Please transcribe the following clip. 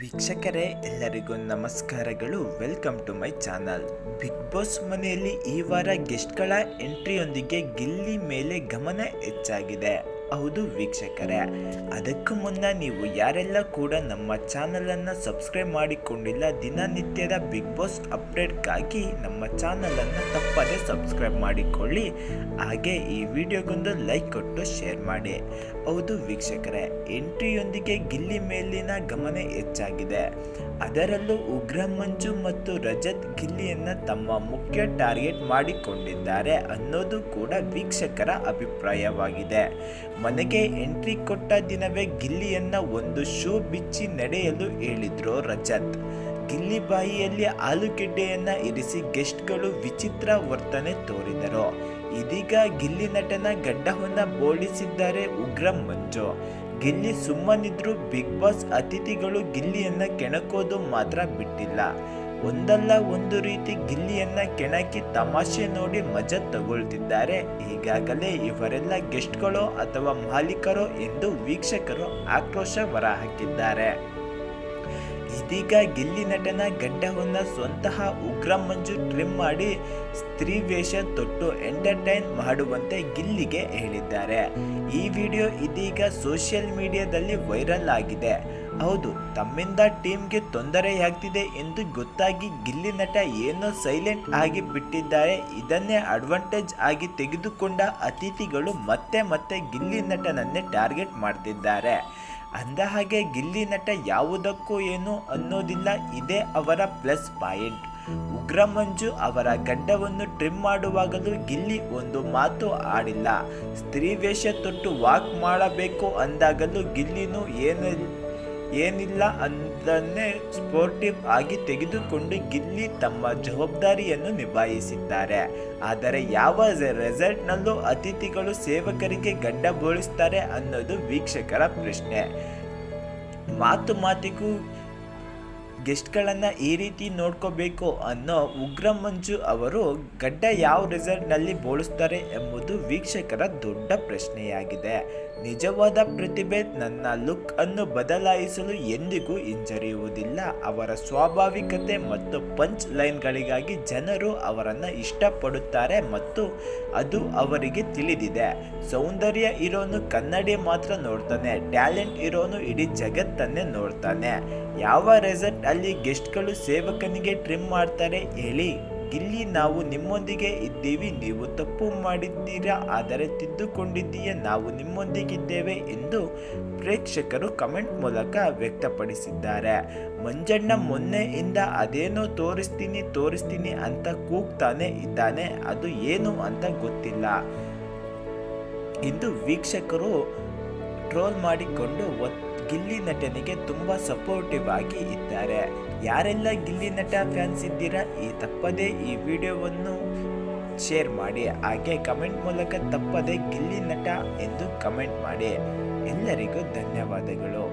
ವೀಕ್ಷಕರೇ, ಎಲ್ಲರಿಗೂ ನಮಸ್ಕಾರಗಳು. Welcome to my channel Bigg Boss ಮನೆಯಲ್ಲಿ ಈ ವಾರ ಗೆಸ್ಟ್ಗಳ ಎಂಟ್ರಿಯೊಂದಿಗೆ ಗಿಲ್ಲಿ ಮೇಲೆ ಗಮನ ಹೆಚ್ಚಾಗಿದೆ. ಹೌದು ವೀಕ್ಷಕರೇ. ಅದಕ್ಕೂ ಮುನ್ನ ನೀವು ಯಾರೆಲ್ಲ ಕೂಡ ನಮ್ಮ ಚಾನಲನ್ನು ಸಬ್ಸ್ಕ್ರೈಬ್ ಮಾಡಿಕೊಂಡಿಲ್ಲ, ದಿನನಿತ್ಯದ ಬಿಗ್ ಬಾಸ್ ಅಪ್ಡೇಟ್ಗಾಗಿ ನಮ್ಮ ಚಾನಲನ್ನು ತಪ್ಪದೇ ಸಬ್ಸ್ಕ್ರೈಬ್ ಮಾಡಿಕೊಳ್ಳಿ. ಹಾಗೆ ಈ ವಿಡಿಯೋಗೊಂದು ಲೈಕ್ ಕೊಟ್ಟು ಶೇರ್ ಮಾಡಿ. ಹೌದು ವೀಕ್ಷಕರೇ, ಎಂಟ್ರಿಯೊಂದಿಗೆ ಗಿಲ್ಲಿ ಮೇಲಿನ ಗಮನ ಹೆಚ್ಚಾಗಿದೆ. ಅದರಲ್ಲೂ ಉಗ್ರ ಮಂಜು ಮತ್ತು ರಜತ್ ಗಿಲ್ಲಿಯನ್ನು ತಮ್ಮ ಮುಖ್ಯ ಟಾರ್ಗೆಟ್ ಮಾಡಿಕೊಂಡಿದ್ದಾರೆ ಅನ್ನೋದು ಕೂಡ ವೀಕ್ಷಕರ ಅಭಿಪ್ರಾಯವಾಗಿದೆ. ಮನೆಗೆ ಎಂಟ್ರಿ ಕೊಟ್ಟ ದಿನವೇ ಗಿಲ್ಲಿಯನ್ನ ಒಂದು ಶೂ ಬಿಚ್ಚಿ ನಡೆಯಲು ಹೇಳಿದ್ರು ರಜತ್. ಗಿಲ್ಲಿ ಬಾಯಿಯಲ್ಲಿ ಆಲೂಗೆಡ್ಡೆಯನ್ನ ಇರಿಸಿ ಗೆಸ್ಟ್ಗಳು ವಿಚಿತ್ರ ವರ್ತನೆ ತೋರಿದರು. ಇದೀಗ ಗಿಲ್ಲಿ ನಟನ ಗಡ್ಡವನ್ನ ಬೋಳಿಸಿದ್ದಾರೆ ಉಗ್ರ ಮಂಜು. ಗಿಲ್ಲಿ ಸುಮ್ಮನಿದ್ರು ಬಿಗ್ ಬಾಸ್ ಅತಿಥಿಗಳು ಗಿಲ್ಲಿಯನ್ನ ಕೆಣಕೋದು ಮಾತ್ರ ಬಿಟ್ಟಿಲ್ಲ. ಒಂದಲ್ಲ ಒಂದು ರೀತಿ ಗಿಲ್ಲಿಯನ್ನ ಕೆಣಕಿ ತಮಾಷೆ ನೋಡಿ ಮಜಾ ತಗೊಳ್ತಿದ್ದಾರೆ. ಈಗಾಗಲೇ ಇವರೆಲ್ಲ ಗೆಸ್ಟ್ಗಳೋ ಅಥವಾ ಮಾಲೀಕರೋ ಎಂದು ವೀಕ್ಷಕರು ಆಕ್ರೋಶ ಹೊರಹಾಕಿದ್ದಾರೆ. ಇದೀಗ ಗಿಲ್ಲಿ ನಟನ ಗಡ್ಡವನ್ನ ಸ್ವಂತಹ ಉಗ್ರ ಮಂಜು ಟ್ರಿಮ್ ಮಾಡಿ ಸ್ತ್ರೀ ವೇಷ ತೊಟ್ಟು ಎಂಟರ್ಟೈನ್ ಮಾಡುವಂತೆ ಗಿಲ್ಲಿಗೆ ಹೇಳಿದ್ದಾರೆ. ಈ ವಿಡಿಯೋ ಇದೀಗ ಸೋಷಿಯಲ್ ಮೀಡಿಯಾದಲ್ಲಿ ವೈರಲ್ ಆಗಿದೆ. ಹೌದು, ತಮ್ಮಿಂದ ಟೀಮ್ಗೆ ತೊಂದರೆಯಾಗ್ತಿದೆ ಎಂದು ಗೊತ್ತಾಗಿ ಗಿಲ್ಲಿ ನಟ ಏನೋ ಸೈಲೆಂಟ್ ಆಗಿ ಬಿಟ್ಟಿದ್ದಾರೆ. ಇದನ್ನೇ ಅಡ್ವಾಂಟೇಜ್ ಆಗಿ ತೆಗೆದುಕೊಂಡ ಅತಿಥಿಗಳು ಮತ್ತೆ ಮತ್ತೆ ಗಿಲ್ಲಿ ನಟನನ್ನೇ ಟಾರ್ಗೆಟ್ ಮಾಡ್ತಿದ್ದಾರೆ. ಅಂದ ಹಾಗೆ ಗಿಲ್ಲಿ ನಟ ಯಾವುದಕ್ಕೂ ಏನು ಅನ್ನೋದಿಲ್ಲ, ಇದೇ ಅವರ ಪ್ಲಸ್ ಪಾಯಿಂಟ್. ಉಗ್ರ ಮಂಜು ಅವರ ಗಡ್ಡವನ್ನು ಟ್ರಿಮ್ ಮಾಡುವಾಗಲೂ ಗಿಲ್ಲಿ ಒಂದು ಮಾತು ಆಡಿಲ್ಲ. ಸ್ತ್ರೀ ವೇಷ ತೊಟ್ಟು ವಾಕ್ ಮಾಡಬೇಕು ಅಂದಾಗಲೂ ಗಿಲ್ಲಿನೂ ಏನು ಏನಿಲ್ಲ ಅದನ್ನೇ ಸ್ಪೋರ್ಟಿವ್ ಆಗಿ ತೆಗೆದುಕೊಂಡು ಗಿಲ್ಲಿ ತಮ್ಮ ಜವಾಬ್ದಾರಿಯನ್ನು ನಿಭಾಯಿಸಿದ್ದಾರೆ. ಆದರೆ ಯಾವ ರೆಸಾರ್ಟ್ನಲ್ಲೂ ಅತಿಥಿಗಳು ಸೇವಕರಿಗೆ ಗಡ್ಡ ಬೋಳಿಸ್ತಾರೆ ಅನ್ನೋದು ವೀಕ್ಷಕರ ಪ್ರಶ್ನೆ. ಮಾತು ಮಾತಿಗೂ ಗೆಸ್ಟ್ಗಳನ್ನು ಈ ರೀತಿ ನೋಡ್ಕೋಬೇಕು ಅನ್ನೋ ಉಗ್ರ ಮಂಜು ಅವರು ಗಡ್ಡ ಯಾವ ರೆಸಾರ್ಟ್ನಲ್ಲಿ ಬೋಳಿಸ್ತಾರೆ ಎಂಬುದು ವೀಕ್ಷಕರ ದೊಡ್ಡ ಪ್ರಶ್ನೆಯಾಗಿದೆ. ನಿಜವಾದ ಪ್ರತಿಭೆ ನನ್ನ ಲುಕ್ ಅನ್ನು ಬದಲಾಯಿಸಲು ಎಂದಿಗೂ ಹಿಂಜರಿಯುವುದಿಲ್ಲ. ಅವರ ಸ್ವಾಭಾವಿಕತೆ ಮತ್ತು ಪಂಚ್ ಲೈನ್ಗಳಿಗಾಗಿ ಜನರು ಅವರನ್ನು ಇಷ್ಟಪಡುತ್ತಾರೆ ಮತ್ತು ಅದು ಅವರಿಗೆ ತಿಳಿದಿದೆ. ಸೌಂದರ್ಯ ಇರೋನು ಕನ್ನಡಿ ಮಾತ್ರ ನೋಡ್ತಾನೆ. ಟ್ಯಾಲೆಂಟ್ ಇರೋನು ಇಡೀ ಜಗತ್ತನ್ನೇ ನೋಡ್ತಾನೆ. ಯಾವ ರೆಸಾರ್ಟ್ ಅಲ್ಲಿ ಗೆಸ್ಟ್ಗಳು ಸೇವಕನಿಗೆ ಟ್ರಿಮ್ ಮಾಡ್ತಾರೆ. ಹೇಳಿ ಇಲ್ಲಿ ನಾವು ನಿಮ್ಮೊಂದಿಗೆ ಇದ್ದೀವಿ. ನೀವು ತಪ್ಪು ಮಾಡಿದ್ದೀರಾ? ಆದರೆ ತಿದ್ದುಕೊಂಡಿದ್ದೀಯ? ನಾವು ನಿಮ್ಮೊಂದಿಗಿದ್ದೇವೆ ಎಂದು ಪ್ರೇಕ್ಷಕರು ಕಮೆಂಟ್ ಮೂಲಕ ವ್ಯಕ್ತಪಡಿಸಿದ್ದಾರೆ. ಮಂಜಣ್ಣ ಮೊನ್ನೆಯಿಂದ ಅದೇನೋ ತೋರಿಸ್ತೀನಿ ತೋರಿಸ್ತೀನಿ ಅಂತ ಕೂಗ್ತಾನೆ ಇದ್ದಾನೆ. ಅದು ಏನು ಅಂತ ಗೊತ್ತಿಲ್ಲ ಎಂದು ವೀಕ್ಷಕರು ಟ್ರೋಲ್ ಮಾಡಿಕೊಂಡು ಒತ್ ಗಿಲ್ಲಿ ನಟನಿಗೆ ತುಂಬ ಸಪೋರ್ಟಿವ್ ಆಗಿ ಇದ್ದಾರೆ. ಯಾರೆಲ್ಲ ಗಿಲ್ಲಿ ನಟ ಫ್ಯಾನ್ಸ್ ಇದ್ದೀರಾ, ಈ ತಪ್ಪದೇ ಈ ವಿಡಿಯೋವನ್ನು ಶೇರ್ ಮಾಡಿ. ಹಾಗೆ ಕಮೆಂಟ್ ಮೂಲಕ ತಪ್ಪದೆ ಗಿಲ್ಲಿ ನಟ ಎಂದು ಕಮೆಂಟ್ ಮಾಡಿ. ಎಲ್ಲರಿಗೂ ಧನ್ಯವಾದಗಳು.